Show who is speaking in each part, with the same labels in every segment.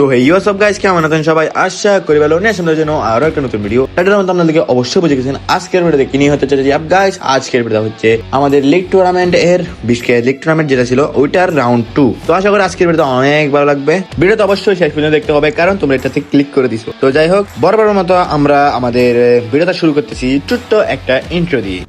Speaker 1: তো হে ইউ সব গাইস কেমন আছেন সবাই? আশা করি ভালো। নিয়ে আসলে জন্য আরও একটা নতুন ভিডিও এটার মধ্যে আপনাদেরকে অবশ্যই বুঝে গেছেন আজকের ভিডিওতে কি নিয়ে হতে চলেছে? আপ গাইস আজকের ভিডিও হচ্ছে আমাদের লিগ টুর্নামেন্ট এর বিশকে লিগ টুর্নামেন্ট যেটা ছিল, ওইটার রাউন্ড টু তো আশা করি আজকের ভিডিও অনেক ভালো লাগবে। ভিডিওতে অবশ্যই শেষ পর্যন্ত দেখতে হবে, কারণ তোমরা এটাতে ক্লিক করে দিছো। তো যাই হোক বরাবর মতো আমরা আমাদের ভিডিওটা শুরু করতেছি ছোট্ট একটা ইন্ট্রো দিয়ে।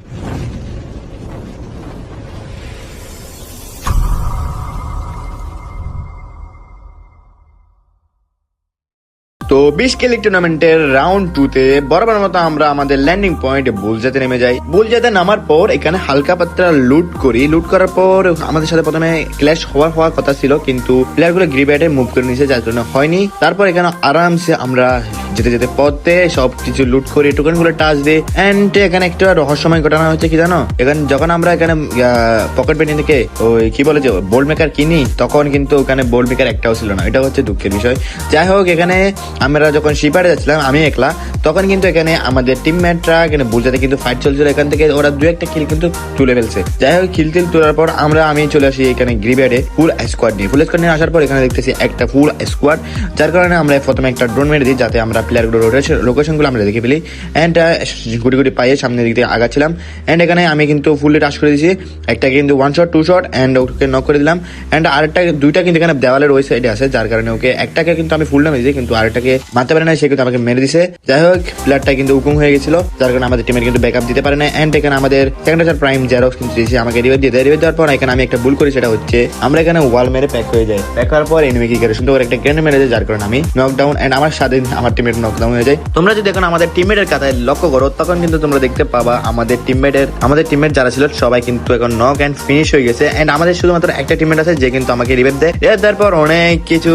Speaker 1: তো বিশ কে টুর্নামেন্টের রাউন্ড টু তে বরাবর মতো আমরা আমাদের ল্যান্ডিং পয়েন্ট বুলজাতে নেমে যাই। বুলজাতে নামার পর এখানে হালকা পাত্রা লুট করি। লুট করার পর আমাদের সাথে প্রথমে ক্ল্যাশ হওয়ার হওয়ার কথা ছিল, কিন্তু প্লেয়ারগুলো গ্রিব্যাটে মুভ করে নিয়েছে যার জন্য হয়নি। তারপর এখানে আরামসে আমরা যেতে যেতে পথে সব কিছু লুট করি টোকেনগুলো টাচ দিই। এন্ড এখানে একটা রহস্যময় ঘটনা হচ্ছে কি জানো? এখানে যখন আমরা এখানে পকেট পেটি থেকে ওই কি বলে যে বোল্ড মেকার কিনি, তখন কিন্তু ওখানে বোল্ড মেকার একটাও ছিল না। এটা হচ্ছে দুঃখের বিষয়। যাই হোক, এখানে আমরা যখন শিপারে যাচ্ছিলাম, আমি একলা, তখন কিন্তু এখানে আমাদের টিমমেটরা এখানে বুঝাতে কিন্তু ফাইট চলছিল। এখান থেকে ওরা দু একটা কিল কিন্তু তুলে ফেলছে। যাই হোক কিল টিল তোলার পর আমরা, আমি চলে আসি এখানে গ্রিব্যাডে ফুল স্কোয়াড নিয়ে। ফুল স্কোয়াড নিয়ে আসার পর এখানে দেখতেছি একটা ফুল স্কোয়াড যার কারণে আমরা প্রথমে একটা ড্রোন মেরে দিই, যাতে আমরা প্লেয়ারগুলো লোকেশনগুলো আমরা দেখে ফেলি। অ্যান্ড গুটি গুটি পাইয়ে সামনের দিক থেকে আগাচ্ছিলাম। অ্যান্ড এখানে আমি কিন্তু ফুললি টাচ করে দিয়েছি। একটা কিন্তু one shot two shot and okay knock করে দিলাম। অ্যান্ড আরেকটা, দুইটা কিন্তু এখানে দেওয়ালের ওই সাইডে আছে, যার কারণে ওকে একটাকে কিন্তু আমি ফুল নামে দিয়েছি, কিন্তু আরেকটাকে মারতে পারে না সে কিন্তু আমাকে মেরে দিছে। যাই হোক প্লেয়ারটা কিন্তু উকুম হয়ে গেছিল। যার কারণে আমাদের টিমের কিন্তু ব্যাকআপ দিতে পারে না অ্যান্ড এখানে আমাদের সেকেন্ড প্রাইম জেরক্স কিন্তু দিয়েছে, আমাকে রিভার দিয়ে দেয়। রিভার দেওয়ার পর এখানে আমি একটা ভুল করি, সেটা হচ্ছে আমরা এখানে ওয়াল মেরে প্যাক হয়ে যায় প্যাক হওয়ার পর এনিমি কি করে সুন্দর একটা গ্রেনেড মেরে যায় যার কারণে আমি নকডাউন এন্ড আমার সাথে আমার টিমের নকডাউন হয়ে যায়। তোমরা যদি এখন আমাদের টিমমেটের কাতায় লক্ষ্য করো, তখন কিন্তু তোমরা দেখতে পাবা আমাদের টিমমেটের আমাদের টিমমেট যারা ছিল, সবাই কিন্তু এখন নক এন্ড ফিনিশ হয়ে গেছে। এন্ড আমাদের শুধুমাত্র একটা টিমমেট আছে, যে কিন্তু আমাকে রিভেভ দেয়। রিভেভ দেওয়ার পর অনেক কিছু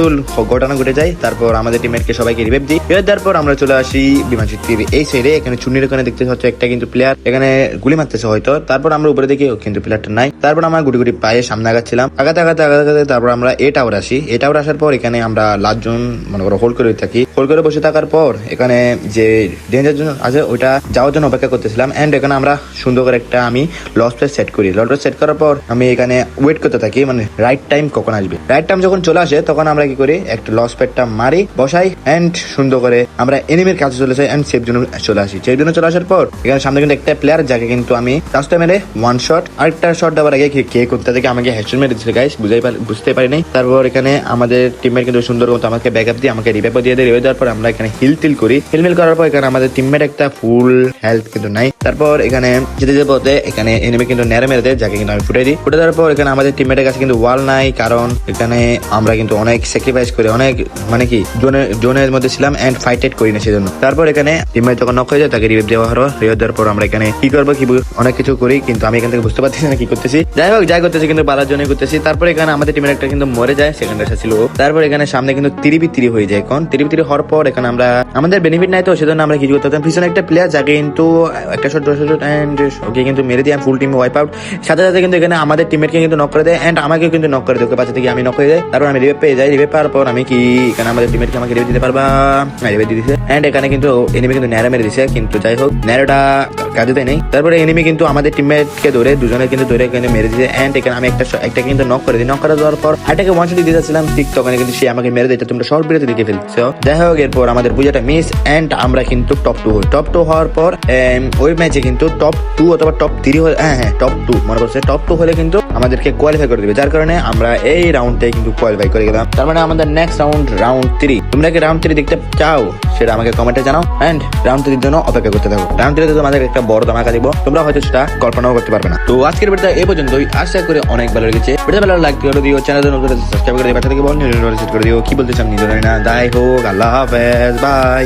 Speaker 1: ঘটনা ঘটে যায়। তারপর আমাদের টিমমেটকে সবাইকে রিভেভ দিই। রিভেভ দেওয়ার পর আমরা চলে আসি বিমান শক্তির এই সাইডে এখানে চুনির ওখানে দেখতে হচ্ছে একটা কিন্তু প্লেয়ার এখানে গুলি মারতেছে হয়তো। তারপর আমরা উপরে দেখি কিন্তু প্লেয়ারটা নাই। তারপর আমরা গুটি গুটি পায়ে সামনে আগাচ্ছিলাম। আগাতে আগাতে আগাতে আগাতে তারপর আমরা এ টাওয়ার আসি। এ টাওয়ার আসার পর এখানে আমরা লাস্টজন মনে করো হোল্ড করে থাকি। হোল্ড করে বসে থাকার পর এখানে যে ডেঞ্জার জন্য আছে, ওইটা যাওয়ার জন্য অপেক্ষা করতেছিলাম। এন্ড এখানে আমরা সুন্দর করে একটা আমি লস প্লেস সেট করি। লস প্লেস সেট করার পর আমি এখানে ওয়েট করতে থাকি মানে রাইট টাইম কখন আসবে। রাইট টাইম যখন চলে আসে, তখন আমরা কি করি? একটা লস প্যাডটা মারি, বসাই এন্ড সুন্দর করে আমরা এনিমির কাছে চলে যাই এন্ড সেফ জন্য চলে আসি। সেফ জন্য চলে আসার পর, এখানে সামনে কিন্তু একটা প্লেয়ার যাকে কিন্তু আমি রাস্তায় মেরে ওয়ান শট আরেকটা শট দেওয়ার আগে কে- করতে থেকে আমাকে হেডশট মেরে দিচ্ছে গাইস বুঝাই বুঝতে পারি নাই। তারপর এখানে আমাদের টিমমেট কিন্তু সুন্দর মতো আমাকে ব্যাকআপ দিয়ে, আমাকে রিভাইভ দিয়ে দেয়। রিভাইভ দেওয়ার পর আমরা এখানে হিল টিল করি। হিল মিল করার পর এখানে আমাদের টিমমেট একটা ফুল হেলথ কিন্তু নাই। তারপর এখানে যেতে যেতে পথে এখানে এনিমি কিন্তু নেড়ে মেরে দেয়, যাকে কিন্তু আমি ফুটে দিই। ফুটে দেওয়ার পর এখানে আমাদের টিমমেটের কাছে কিন্তু ওয়াল নাই, কারণ এখানে আমরা কিন্তু অনেক স্যাক্রিফাইস করি, অনেক মানে কি জোনের জোনের মধ্যে ছিলাম এন্ড ফাইটেড করি না সেজন্য। তারপর এখানে টিমমেট যখন নক হয়ে যায়, তাকে রিভাইভ দেওয়া হলো। রিভাইভ দেওয়ার পর আমরা এখানে কি করব, কি অনেক কিছু করি, কিন্তু আমি এখান থেকে বুঝতে পারতেছি না কি করতেছি। যাই হোক, যাই করতেছি, কিন্তু পারার জন্যই করতেছি। তারপর এখানে আমাদের টিমের একটা কিন্তু মরে যায়, সেখানে আসা ছিল তারপর এখানে সামনে কিন্তু তিরিবি তিরি হয়ে যায় এখন তিরিবি তিরি হওয়ার পর এখানে আমরা আমাদের বেনিফিট নাই তো, সেজন্য আমরা কিছু করতে পারতাম পিছনে একটা প্লেয়ার যাকে কিন্তু একটা শট দশ শট এন্ড ওকে কিন্তু মেরে দিয়ে ফুল টিম ওয়াইপ আউট সাথে সাথে কিন্তু এখানে আমাদের টিমমেটকে কিন্তু নক করে দেয় এন্ড আমাকেও কিন্তু নক করে দেয়, ওকে পাশে থেকে আমি নক হয়ে যাই। তারপর আমি রিভেভ পেয়ে যাই। রিভেভ পাওয়ার পর আমি কি এখানে আমাদের টিমমেটকে আমাকে রিভেভ দিতে পারবা? রিভেভ দিয়ে দিছে। এন্ড এখানে কিন্তু এনিমি কিন্তু ন্যারো মেরে দিছে, কিন্তু যাই হোক ন্যারোটা কাজে দেয় নেই। তারপরে এনিমি কিন্তু আমাদের টিমমেটকে ধরে দুজনে কিন্তু ধরে কিন্তু মেরে দিয়েছে এন্ড এখানে আমি একটা একটা কিন্তু নক করে দিই। নক করে দেওয়ার পর আরেকটাকে ওয়ান শট দিয়ে যাচ্ছিলাম। ঠিক তখন কিন্তু সে আমাকে মেরে এটা তোমরা শর্ট ভিডিওতে দেখে ফেলছো। যাই হোক, এরপর আমাদের পূজাটা মিস এন্ড আমরা কিন্তু টপ টু টপ টু হওয়ার পর ওই ম্যাচে কিন্তু টপ টু অথবা টপ থ্রি হলে হ্যাঁ হ্যাঁ টপ টু মনে করছে টপ টু হলে কিন্তু আমাদেরকে কোয়ালিফাই করে দিবে, যার কারণে আমরা এই রাউন্ডে কিন্তু কোয়ালিফাই করে গেলাম। তার মানে আমাদের নেক্সট রাউন্ড রাউন্ড থ্রি তোমরা কি রাউন্ড থ্রি দেখতে চাও? সেটা আমাকে কমেন্টে জানাও। অ্যান্ড রাউন্ড থ্রির জন্য অপেক্ষা করতে থাকো। রাউন্ড থ্রিতে তোমাদের একটা বড় ধামাকা দিব। তোমরা হয়তো সেটা কল্পনাও করতে পারবে না। তো আজকের ভিডিওটা এই পর্যন্তই। আশা করে অনেক ভালো লেগেছে। ভিডিও ভালো লাইক দিও। চ্যানেল নতুন সাবস্ক্রাইব করে দিও। বাচ্চা থেকে বল করে দিও কি বলতে চান নিজে না। যাই হোক, আল্লাহ হাফেজ। বাই